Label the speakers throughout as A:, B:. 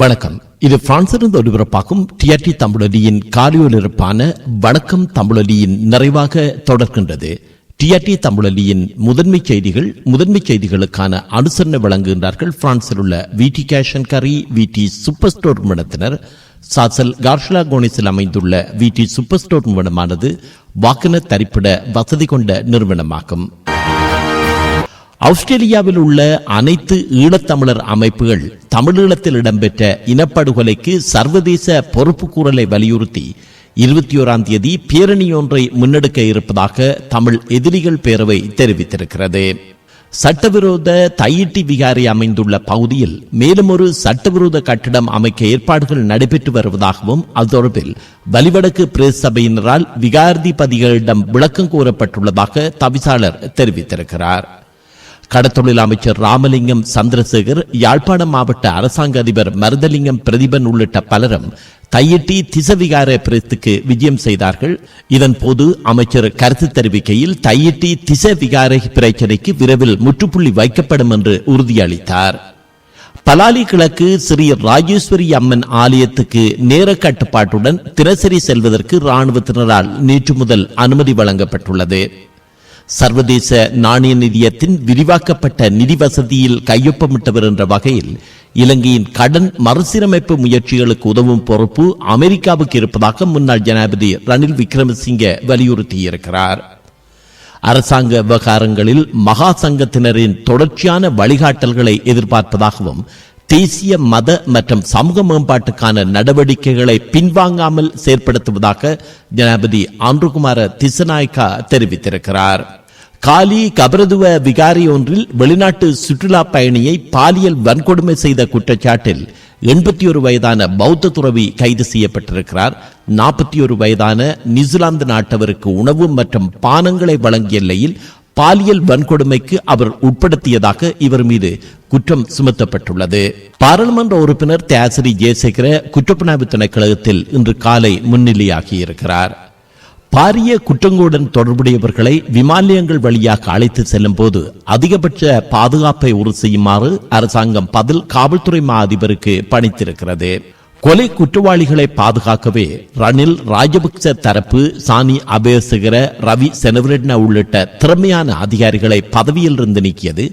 A: வணக்கம். இது பிரான்சிலிருந்து ஒலிபரப்பாகும் டிஆர்டி தமிழொலியின் காலியொலிபரப்பான வணக்கம் தமிழொலியின் நிறைவாக தொடர்கின்றது. டிஆர்டி தமிழொலியின் முதன்மை செய்திகள் முதன்மை செய்திகளுக்கான அனுசரணை வழங்குகின்றார்கள் பிரான்சில் உள்ள விடி அண்ட் கரி விடி சூப்பர் ஸ்டோர் நிறுவனத்தினர். சாசல் கார்ஷலா கோனிஸில் அமைந்துள்ள விடி சூப்பர் ஸ்டோர் நிறுவனமானது வாகன தரிப்பிட வசதி கொண்ட நிறுவனமாகும். ஆஸ்திரேலியாவில் உள்ள அனைத்து ஈழத்தமிழர் அமைப்புகள் தமிழீழத்தில் இடம்பெற்ற இனப்படுகொலைக்கு சர்வதேச பொறுப்புக்கூறலை வலியுறுத்தி இருபத்தி ஓராம் தேதி பேரணி ஒன்றை முன்னெடுக்க இருப்பதாக தமிழ் எதிரிகள் பேரவை தெரிவித்திருக்கிறது. சட்டவிரோத தையிட்டி விகாரி அமைந்துள்ள பகுதியில் மேலும் ஒரு சட்டவிரோத கட்டிடம் அமைக்க ஏற்பாடுகள் நடைபெற்று வருவதாகவும் அது தொடர்பில் வலிவடக்கு பிரேஸ் சபையினரால் விகாரதிபதிகளிடம் விளக்கம் கோரப்பட்டுள்ளதாக தவிசாளர் தெரிவித்திருக்கிறார். கடத்தொழில் அமைச்சர் ராமலிங்கம் சந்திரசேகர் யாழ்ப்பாணம் மாவட்ட அரசாங்க அதிபர் மருதலிங்கம் பிரதிபன் உள்ளிட்ட பலரும் தையிட்டி திசவிகார பிரத்துக்கு விஜயம் செய்தார்கள். இதன் போது அமைச்சர் கருத்து தெரிவிக்கையில் தையிட்டி திசவிகார பிரச்சினைக்கு பிரச்சனைக்கு விரைவில் முற்றுப்புள்ளி வைக்கப்படும் என்று உறுதியளித்தார். பலாலி கிழக்கு ஸ்ரீ ராஜேஸ்வரி அம்மன் ஆலயத்துக்கு நேர கட்டுப்பாட்டுடன் தினசரி செல்வதற்கு ராணுவத்தினரால் நேற்று முதல் அனுமதி வழங்கப்பட்டுள்ளது. சர்வதேச நாணய நிதியத்தின் விரிவாக்கப்பட்ட நிதி வசதியில் கையொப்பமிட்டவர் என்ற வகையில் இலங்கையின் கடன் மறுசீரமைப்பு முயற்சிகளுக்கு உதவும் பொறுப்பு அமெரிக்காவுக்கு இருப்பதாக முன்னாள் ஜனாதிபதி ரணில் விக்ரமசிங்கே வலியுறுத்தியிருக்கிறார். அரசாங்க விவகாரங்களில் மகா சங்கத்தினரின் தொடர்ச்சியான வழிகாட்டல்களை எதிர்பார்ப்பதாகவும் தேசிய மத மற்றும் சமூக மேம்பாட்டுக்கான நடவடிக்கைகளை பின்வாங்காமல் செயற்படுத்துவதாக ஜனாபதி ஆண்டுகுமார திசநாயக்கா தெரிவித்திருக்கிறார். காலி கபரதுவ விகாரி ஒன்றில் வெளிநாட்டு சுற்றுலா பயணியை பாலியல் வன்கொடுமை செய்த குற்றச்சாட்டில் எண்பத்தி ஒரு வயதான பௌத்த துறவி கைது செய்யப்பட்டிருக்கிறார். நாற்பத்தி ஒரு வயதான நியூசிலாந்து நாட்டவருக்கு உணவு மற்றும் பானங்களை வழங்கிய நிலையில் பாலியல் வன்கொடுமைக்கு அவர் உட்படுத்தியதாக இவர் மீது குற்றம் சுமத்தப்பட்டுள்ளது. பாராளுமன்ற உறுப்பினர் தியாசிரி ஜெயசேகர குற்றப்புலனாய்வு திணைக்களத்தில் இன்று காலை முன்னிலையாகியிருக்கிறார். பாரிய குற்றங்களுடன் தொடர்புடையவர்களை விமானியங்கள் வழியாக அழைத்து செல்லும் போது அதிகபட்ச பாதுகாப்பை உறுதி செய்யுமாறு அரசாங்கம் பதில் காவல்துறை மா அதிபருக்கு பணித்திருக்கிறது. கொலை குற்றவாளிகளை பாதுகாக்கவே ரணில் ராஜபக்ச தரப்பு சானி அபேசகர ரவி செனவரெட்ன உள்ளிட்ட திறமையான அதிகாரிகளை பதவியில் இருந்து நீக்கியது.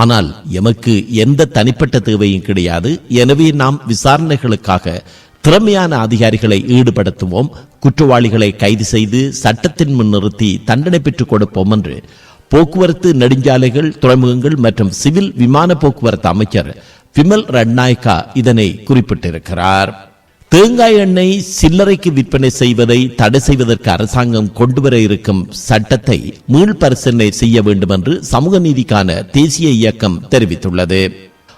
A: ஆனால் எமக்கு எந்த தனிப்பட்ட தேவையும் கிடையாது. எனவே நாம் விசாரணைகளுக்காக திறமையான அதிகாரிகளை ஈடுபடுத்துவோம். குற்றவாளிகளை கைது செய்து சட்டத்தின் முன் நிறுத்தி தண்டனை பெற்றுக் கொடுப்போம் என்று போக்குவரத்து நெடுஞ்சாலைகள் துறைமுகங்கள் மற்றும் சிவில் விமான போக்குவரத்து அமைச்சர் விமல் ரட்நாயக்கா இதனை குறிப்பிட்டிருக்கிறார். தேங்காய் எண்ணெய் சில்லறைக்கு விற்பனை செய்வதை தடை செய்வதற்கு அரசாங்கம் கொண்டுவர இருக்கும் சட்டத்தை மீள்பரிசீலனை செய்ய வேண்டும் என்று சமூக நீதிக்கான தேசிய இயக்கம் தெரிவித்துள்ளது.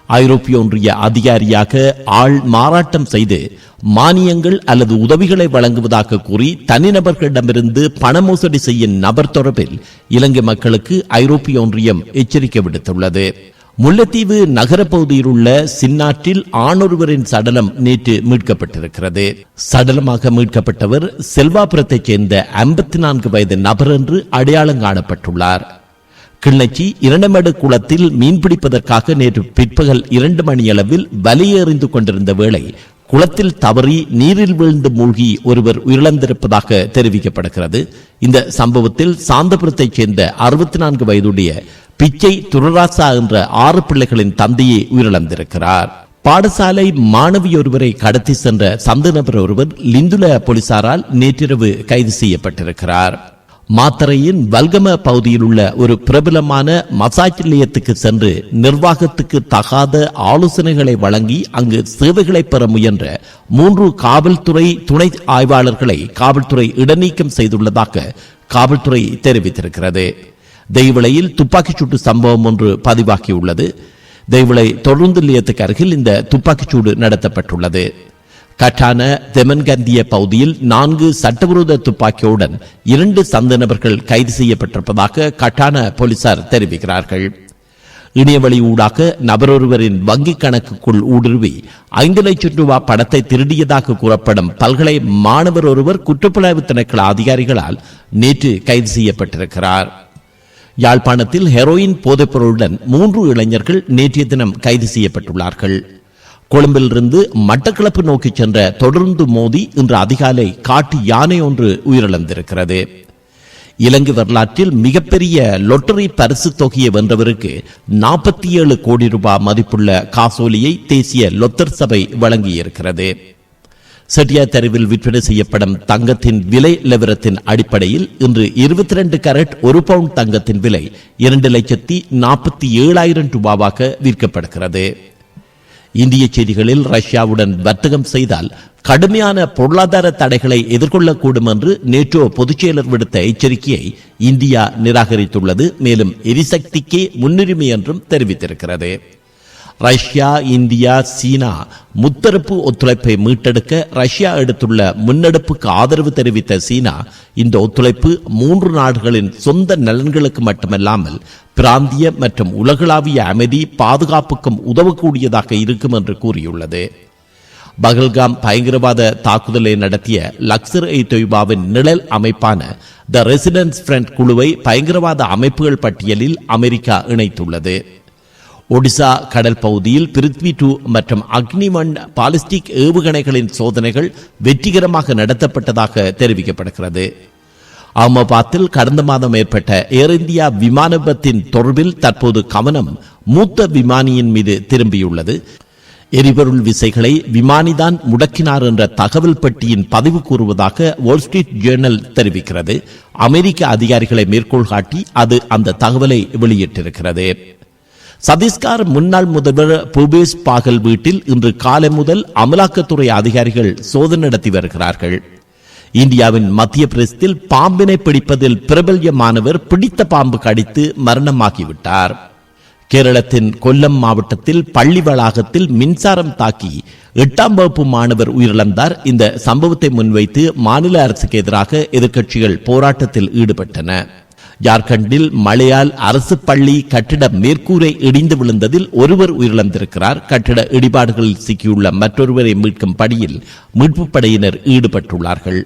A: ஐரோப்பிய ஒன்றிய அதிகாரியாக ஆள் மாறாட்டம் செய்து மானியங்கள் அல்லது உதவிகளை வழங்குவதாக கூறி தனிநபர்களிடமிருந்து பண மோசடி செய்யும் நபர் தொடர்பில் இலங்கை மக்களுக்கு ஐரோப்பிய ஒன்றியம் எச்சரிக்கை விடுத்துள்ளது. முல்லைத்தீவு நகர பகுதியில் உள்ள சின்னாற்றில் ஆணொருவரின் சடலம் நேற்று மீட்கப்பட்டிருக்கிறது. சடலமாக மீட்கப்பட்டவர் செல்வாபுரத்தைச் சேர்ந்த ஐம்பத்தி நான்கு வயது நபர் என்று அடையாளம் காணப்பட்டுள்ளார். கிள்ளச்சி இரண்டமேடு குளத்தில் மீன்பிடிப்பதற்காக நேற்று பிற்பகல் இரண்டு மணியளவில் வலையெறிந்து கொண்டிருந்த வேளை குளத்தில் தவறி நீரில் விழுந்து மூழ்கி ஒருவர் உயிரிழந்திருப்பதாக தெரிவிக்கப்படுகிறது. இந்த சம்பவத்தில் சாந்தபுரத்தைச் சேர்ந்த அறுபத்தி நான்கு வயதுடைய பிச்சை துரராசா என்ற ஆறு பிள்ளைகளின் தந்தையை உயிரிழந்திருக்கிறார். பாடசாலை மாணவி ஒருவரை கடத்தி சென்ற சந்த நபர் ஒருவர் லிந்துல போலீசாரால் நேற்றிரவு கைது செய்யப்பட்டிருக்கிறார். மாத்தரையின் வல்கம பகுதியில் உள்ள ஒரு பிரபலமான மசாஜ் நிலையத்துக்கு சென்று நிர்வாகத்துக்கு தகாத ஆலோசனைகளை வழங்கி அங்கு சேவைகளை பெற முயன்ற மூன்று காவல்துறை துணை ஆய்வாளர்களை காவல்துறை இடநீக்கம் செய்துள்ளதாக காவல்துறை தெரிவித்திருக்கிறது. தெய்வளையில் துப்பாக்கிச் சூட்டு சம்பவம் ஒன்று பதிவாகியுள்ளது. தெய்வளை தொடர்ந்து நிலையத்துக்கு அருகில் இந்த துப்பாக்கிச்சூடு நடத்தப்பட்டுள்ளது. கட்டான தெமன்கந்திய பகுதியில் நான்கு சட்டவிரோத துப்பாக்கியுடன் இரண்டு சந்த நபர்கள் கைது செய்யப்பட்டிருப்பதாக கட்டான போலீசார் தெரிவிக்கிறார்கள். இணையவழி ஊடாக நபரொருவரின் வங்கிக் கணக்குக்குள் ஊடுருவி ஐந்து லட்சம் ரூபாய் பணத்தை திருடியதாக கூறப்படும் பல்கலை மாணவர் ஒருவர் குற்றப்புலனாய்வு திணைக்கள அதிகாரிகளால் நேற்று கைது செய்யப்பட்டிருக்கிறார். யாழ்ப்பாணத்தில் ஹெரோயின் போதைப்பொருளுடன் மூன்று இளைஞர்கள் நேற்றைய தினம் கைது செய்யப்பட்டுள்ளார்கள். கொழும்பிலிருந்து மட்டக்களப்பு நோக்கி சென்ற தொடர்ந்து மோதி இன்று அதிகாலை காட்டு யானை ஒன்று உயிரிழந்திருக்கிறது. இலங்கை வரலாற்றில் மிகப்பெரிய லொட்டரி பரிசு தொகையை வென்றவருக்கு நாற்பத்தி ஏழு கோடி ரூபாய் மதிப்புள்ள காசோலியை தேசிய லொத்தர் சபை வழங்கியிருக்கிறது. செட்டியார் தெருவில் விற்பனை செய்யப்படும் தங்கத்தின் விலை நிலவரத்தின் அடிப்படையில் இன்று இருபத்தி ரெண்டு கரட் ஒரு பவுண்ட் தங்கத்தின் விலை இரண்டு லட்சத்தி நாற்பத்தி ஏழாயிரம் ரூபாவாக விற்கப்படுகிறது. இந்திய செய்திகளில் ரஷ்யாவுடன் வர்த்தகம் செய்தால் கடுமையான பொருளாதார தடைகளை எதிர்கொள்ளக்கூடும் என்று நேட்டோ பொதுச்செயலர் விடுத்த எச்சரிக்கையை இந்தியா நிராகரித்துள்ளது. மேலும் எரிசக்திக்கே முன்னுரிமை என்றும் தெரிவித்திருக்கிறது. ரஷ்யா இந்தியா சீனா முத்தரப்பு ஒத்துழைப்பை மீட்டெடுக்க ரஷ்யா எடுத்துள்ள முன்னெடுப்புக்கு ஆதரவு தெரிவித்த சீனா இந்த ஒத்துழைப்பு மூன்று நாடுகளின் சொந்த நலன்களுக்கு மட்டுமல்லாமல் பிராந்திய மற்றும் உலகளாவிய அமைதி பாதுகாப்புக்கும் உதவக்கூடியதாக இருக்கும் என்று கூறியுள்ளது. பகல்காம் பயங்கரவாத தாக்குதலை நடத்திய லக்சர் இ தொய்பாவின் நிழல் அமைப்பான த ரெசிடென்ஸ் ஃப்ரண்ட் குழுவை பயங்கரவாத அமைப்புகள் பட்டியலில் அமெரிக்கா இணைத்துள்ளது. ஒடிசா கடல் பகுதியில் பிருத்வி டூ மற்றும் அக்னிமண் பாலிஸ்டிக் ஏவுகணைகளின் சோதனைகள் வெற்றிகரமாக நடத்தப்பட்டதாக தெரிவிக்கப்படுகிறது. அகமதாபாத்தில் கடந்த மாதம் ஏற்பட்ட ஏர் இந்தியா விமான விபத்தின் தொடர்பில் தற்போது கவனம் மூத்த விமானியின் மீது திரும்பியுள்ளது. எரிபொருள் விசைகளை விமானிதான் முடக்கினார் என்ற தகவல் பெட்டியின் பதிவு கூறுவதாக வால் ஸ்ட்ரீட் ஜேர்னல் தெரிவிக்கிறது. அமெரிக்க அதிகாரிகளை மேற்கோள் காட்டி அது அந்த தகவலை வெளியிட்டிருக்கிறது. சத்தீஸ்கர் முன்னாள் முதல்வர் பூபேஷ் பாகல் வீட்டில் இன்று காலை முதல் அமலாக்கத்துறை அதிகாரிகள் சோதனை நடத்தி வருகிறார்கள். இந்தியாவின் மத்திய பிரதேசத்தில் பாம்பினை பிடிப்பதில் பிரபல்யமானவர் பிடித்த பாம்பு கடித்து மரணமாகிவிட்டார். கேரளத்தின் கொல்லம் மாவட்டத்தில் பள்ளி வளாகத்தில் மின்சாரம் தாக்கி எட்டாம் வகுப்பு மாணவர் உயிரிழந்தார். இந்த சம்பவத்தை முன்வைத்து மாநில அரசுக்கு எதிராக எதிர்க்கட்சிகள் போராட்டத்தில் ஈடுபட்டன. ஜார்க்கண்டில் மழையால் அரசு பள்ளி கட்டிட மேற்கூரை இடிந்து விழுந்ததில் ஒருவர் உயிரிழந்திருக்கிறார். கட்டிட இடிபாடுகளில் சிக்கியுள்ள மற்றொருவரை மீட்கும் பணியில் மீட்புப் படையினர் ஈடுபட்டுள்ளார்கள்.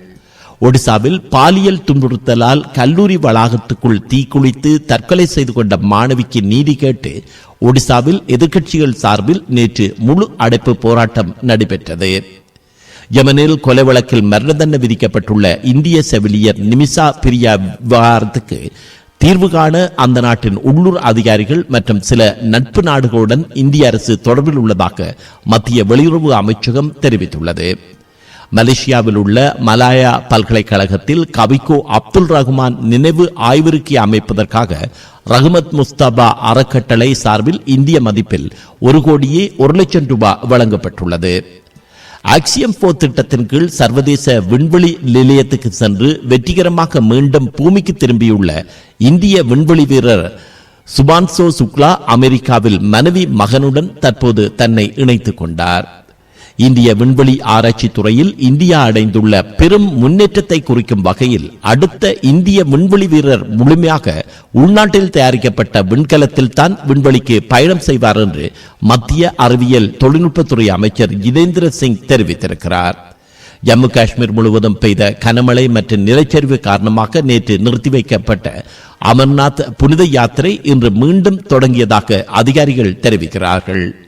A: ஒடிசாவில் பாலியல் துன்புறுத்தலால் கல்லூரி வளாகத்துக்குள் தீக்குளித்து தற்கொலை செய்து கொண்ட மாணவிக்கு நீதி கேட்டு ஒடிசாவில் எதிர்க்கட்சிகள் சார்பில் நேற்று முழு அடைப்பு போராட்டம் நடைபெற்றது. யமனில் கொலை வழக்கில் மரண தண்டனை விதிக்கப்பட்டுள்ள இந்திய செவிலியர் நிமிஷா பிரியா விவகாரத்துக்கு தீர்வு காண அந்த நாட்டின் உள்ளூர் அதிகாரிகள் மற்றும் சில நட்பு நாடுகளுடன் இந்திய அரசு தொடர்பில் உள்ளதாக மத்திய வெளியுறவு அமைச்சகம் தெரிவித்துள்ளது. மலேசியாவில் உள்ள மலாயா பல்கலைக்கழகத்தில் கவிக்கோ அப்துல் ரஹ்மான் நினைவு ஆய்விருக்கை அமைப்பதற்காக ரஹ்மத் முஸ்தபா அறக்கட்டளை சார்பில் இந்திய மதிப்பில் ஒரு கோடியே ஒரு லட்சம் ரூபாய் வழங்கப்பட்டுள்ளது. ஆக்சியம் போர் திட்டத்தின் கீழ் சர்வதேச விண்வெளி நிலையத்துக்கு சென்று வெற்றிகரமாக மீண்டும் பூமிக்கு திரும்பியுள்ள இந்திய விண்வெளி வீரர் சுபான்சோ சுக்லா அமெரிக்காவில் மனைவி மகனுடன் தற்போது தன்னை இணைத்துக் கொண்டார். இந்திய விண்வெளி ஆராய்ச்சி துறையில் இந்தியா அடைந்துள்ள பெரும் முன்னேற்றத்தை குறிக்கும் வகையில் அடுத்த இந்திய விண்வெளி வீரர் முழுமையாக உள்நாட்டில் தயாரிக்கப்பட்ட விண்கலத்தில் தான் விண்வெளிக்கு பயணம் செய்வார் என்று மத்திய அறிவியல் தொழில்நுட்பத்துறை அமைச்சர் ஜிதேந்திர சிங் தெரிவித்திருக்கிறார். ஜம்மு காஷ்மீர் முழுவதும் பெய்த கனமழை மற்றும் நிலச்சரிவு காரணமாக நேற்று நிறுத்தி வைக்கப்பட்ட அமர்நாத் புனித யாத்திரை இன்று மீண்டும் தொடங்கியதாக அதிகாரிகள் தெரிவிக்கிறார்கள்.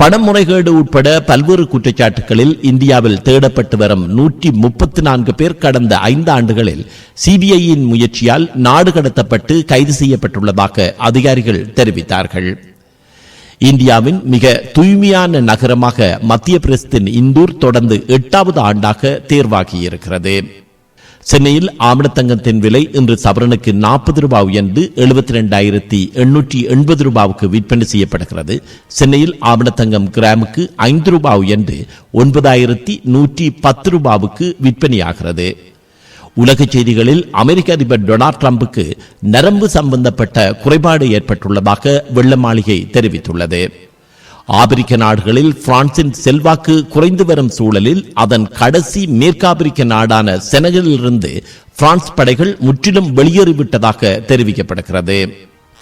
A: பண முறைகேடு உட்பட பல்வேறு குற்றச்சாட்டுகளில் இந்தியாவில் தேடப்பட்டு வரும் நூற்றி முப்பத்தி நான்கு பேர் கடந்த ஐந்து ஆண்டுகளில் சிபிஐயின் முயற்சியால் நாடு கடத்தப்பட்டு கைது செய்யப்பட்டுள்ளதாக அதிகாரிகள் தெரிவித்தார்கள். இந்தியாவின் மிக தூய்மையான நகரமாக மத்திய பிரதேசத்தின் இந்தூர் தொடர்ந்து எட்டாவது ஆண்டாக தேர்வாகியிருக்கிறது. சென்னையில் ஆமணத்தங்கத்தின் விலை இன்று சவரனுக்கு நாற்பது ரூபாய் உயர்ந்து எழுபத்தி ரெண்டாயிரத்தி எண்ணூற்றி எண்பது ரூபாவுக்கு விற்பனை செய்யப்படுகிறது. சென்னையில் ஆமணத்தங்கம் கிராமுக்கு ஐந்து ரூபாய் உயர்ந்து ஒன்பதாயிரத்தி நூற்றி பத்து ரூபாவுக்கு விற்பனையாகிறது. உலக செய்திகளில் அமெரிக்க அதிபர் டொனால்ட் ட்ரம்புக்கு நரம்பு சம்பந்தப்பட்ட குறைபாடு ஏற்பட்டுள்ளதாக வெள்ள மாளிகை தெரிவித்துள்ளது. ஆப்பிரிக்க நாடுகளில் பிரான்சின் செல்வாக்கு குறைந்து வரும் சூழலில் அதன் கடைசி மேற்காப்பிரிக்க நாடான செனகலிலிருந்து பிரான்ஸ் படைகள் முற்றிலும் வெளியேறிவிட்டதாக தெரிவிக்கப்படுகிறது.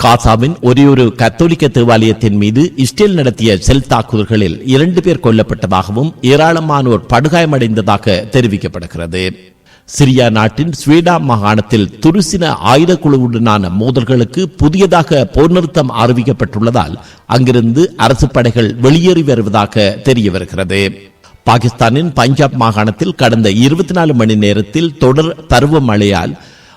A: காசாவின் ஒரே ஒரு கத்தோலிக்க தேவாலயத்தின் மீது இஸ்ரேல் நடத்திய செல் தாக்குதல்களில் இரண்டு பேர் கொல்லப்பட்டதாகவும் ஏராளமானோர் படுகாயமடைந்ததாக தெரிவிக்கப்படுகிறது. சிரியா நாட்டின் ஸ்வீடா மாகாணத்தில் துருசின ஆயுத குழுவுடனான மோதல்களுக்கு புதியதாக போர் நிறுத்தம் அறிவிக்கப்பட்டுள்ளதால் அங்கிருந்து அரசு படைகள் வெளியேறி வருவதாக தெரிய வருகிறது. பாகிஸ்தானின் பஞ்சாப் மாகாணத்தில் கடந்த இருபத்தி நாலு மணி நேரத்தில் தொடர் பருவமழையால்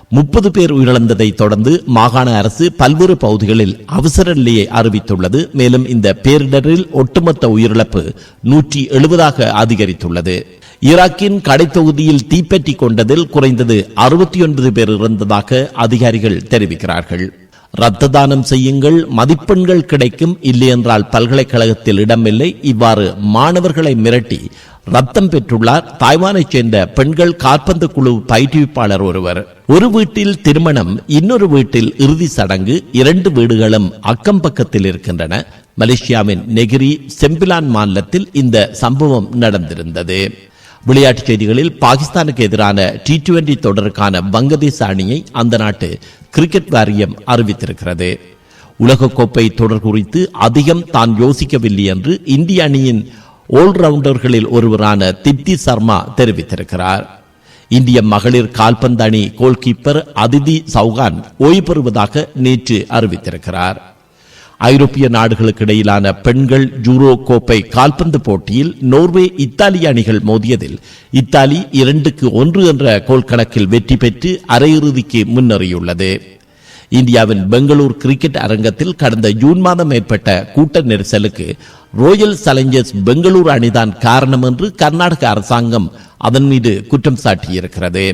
A: முப்பது பேர் உயிரிழந்ததை தொடர்ந்து மாகாண அரசு பல்வேறு பகுதிகளில் அவசர நிலையை அறிவித்துள்ளது. மேலும் இந்த பேரிடரில் ஒட்டுமொத்த உயிரிழப்பு நூற்றி எழுபதாக அதிகரித்துள்ளது. ஈராக்கின் கடைத்தொகுதியில் தீப்பற்றி கொண்டதில் குறைந்தது அறுபத்தி ஒன்பது பேர் இறந்ததாக அதிகாரிகள் தெரிவிக்கிறார்கள். ரத்த தானம் செய்யுங்கள் மதிப்பெண்கள் கிடைக்கும் இல்லையென்றால் பல்கலைக்கழகத்தில் இடமில்லை. இவ்வாறு மாணவர்களை மிரட்டி ரத்தம் பெற்றுள்ளார். தாய்வானைச் சேர்ந்த பெண்கள் காற்பந்து குழு பயிற்றுவிப்பாளர் ஒருவர். ஒரு வீட்டில் திருமணம் இன்னொரு வீட்டில் இறுதி சடங்கு இரண்டு வீடுகளும் அக்கம் பக்கத்தில் இருக்கின்றன. மலேசியாவின் நெகிரி செம்பிலான் மாநிலத்தில் இந்த சம்பவம் நடந்திருந்தது. விளையாட்டுச் செய்திகளில் பாகிஸ்தானுக்கு எதிரான டி டுவெண்டி தொடருக்கான வங்கதேச அணியை அந்த நாட்டு கிரிக்கெட் வாரியம் அறிவித்திருக்கிறது. உலகக்கோப்பை தொடர் குறித்து அதிகம் தான் யோசிக்கவில்லை என்று இந்திய அணியின் ஆல்ரவுண்டர்களில் ஒருவரான திப்தி சர்மா தெரிவித்திருக்கிறார். இந்திய மகளிர் கால்பந்து அணி கோல்கீப்பர் அதிதி சௌகான் ஓய்வு பெறுவதாக நேற்று அறிவித்திருக்கிறார். ஐரோப்பிய நாடுகளுக்கு இடையிலான பெண்கள் ஜூரோ கோப்பை கால்பந்து போட்டியில் நோர்வே இத்தாலி அணிகள் மோதியதில் இத்தாலி இரண்டுக்கு ஒன்று என்ற கோல் கணக்கில் வெற்றி பெற்று அரையிறுதிக்கு முன்னேறியுள்ளது. இந்தியாவின் பெங்களூர் கிரிக்கெட் அரங்கத்தில் கடந்த ஜூன் மாதம் ஏற்பட்ட கூட்ட நெரிசலுக்கு ரோயல் சேலஞ்சர்ஸ் பெங்களூரு அணிதான் காரணம் என்று கர்நாடக அரசாங்கம் அதன் மீது குற்றம் சாட்டியிருக்கிறது.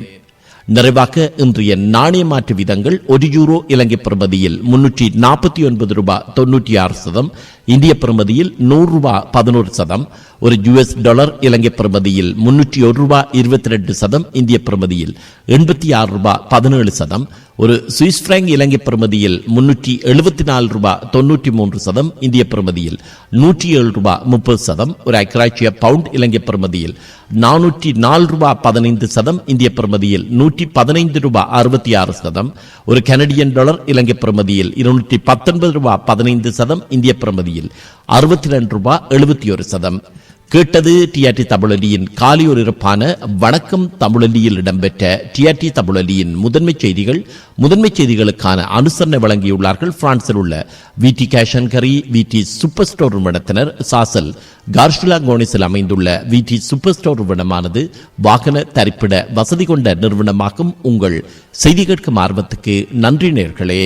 A: நிறைவாக இன்றைய நாணய மாற்று விதங்கள் ஒரு யூரோ இலங்கை பிரமதியில் முன்னூற்றி நாற்பத்தி ஒன்பது ரூபாய் தொன்னூற்றி ஆறு சதம் இந்திய பிரமதியில் நூறு ரூபாய் பதினோரு சதம் ஒரு யுஎஸ் டாலர் இலங்கை பிரமதியில் முன்னூற்றி ஒரு ரூபாய் இருபத்தி ரெண்டு சதம் இந்திய பிரமதியில் எண்பத்தி ஆறு ரூபாய் பதினேழு சதம் ஒரு சுவிஸ் பிராங்க் இலங்கை பிரமதியில் முன்னூற்றி எழுபத்தி நாலு ரூபாய் தொன்னூற்றி மூன்று சதம் இந்திய பிரமதியில் நூற்றி ஏழு ரூபாய் முப்பது சதம் ஒரு ஐக்கிராட்சிய பவுண்ட் இலங்கை பிரமதியில் நானூற்றி நாலு ரூபாய் பதினைந்து சதம் இந்திய பிரமதியில் நூற்றி பதினைந்து ரூபாய் அறுபத்தி ஆறு சதம் ஒரு கனடியன் டாலர் இலங்கை பிரமதியில் இருநூற்றி பத்தொன்பது ரூபாய் பதினைந்து சதம் இந்திய பிரமதியில் அறுபத்தி ரெண்டு ரூபாய் எழுபத்தி ஒரு சதம். கேட்டது டிஆர்டி தமிழலியின் காலியோர் வணக்கம் தமிழலியில் இடம்பெற்ற டிஆர்டி தமிழலியின் முதன்மை செய்திகள் முதன்மை செய்திகளுக்கான அனுசரணை வழங்கியுள்ளார்கள். பிரான்சில் உள்ள விடி கேஷன் கரி விடி சூப்பர் ஸ்டோர் நிறுவனத்தினர் சாசல் கார்ஷிலா கோனிஸில் அமைந்துள்ள விடி சூப்பர் ஸ்டோர் நிறுவனமானது வாகன தரிப்பிட வசதி கொண்ட நிறுவனமாகும் உங்கள் செய்தி கேட்கும் ஆர்வத்துக்கு நன்றி நேர்களே.